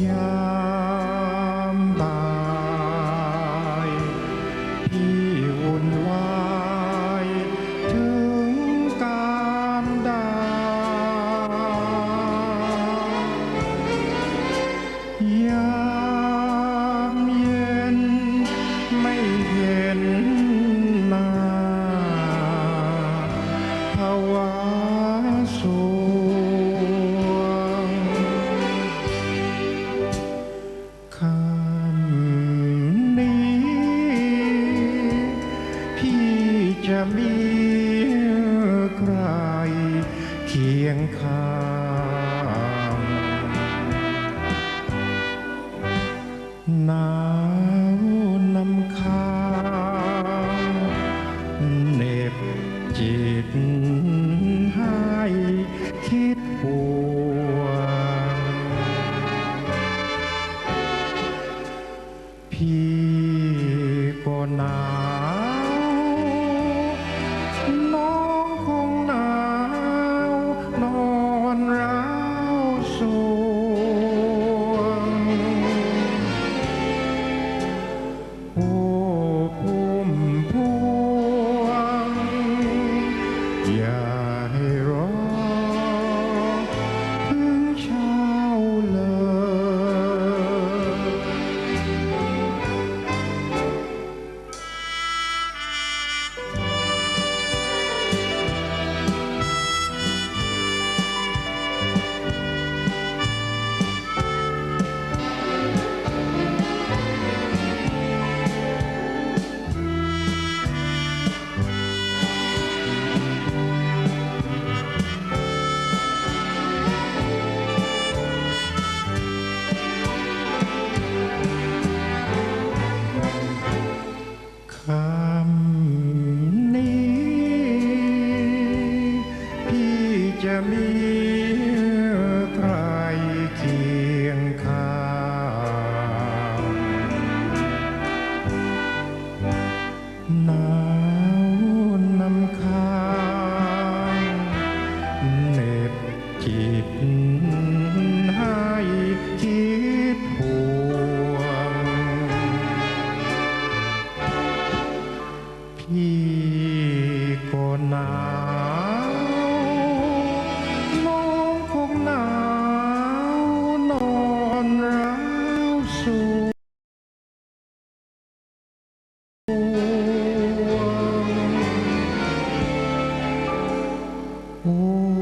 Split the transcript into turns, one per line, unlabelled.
音大，飄緩。 ใครเคียงข้างหนาวนำค้างเหน็บจิตให้คิดปวงพี่ หนาวน้องคงหนาวนอนร้าวสวโอ้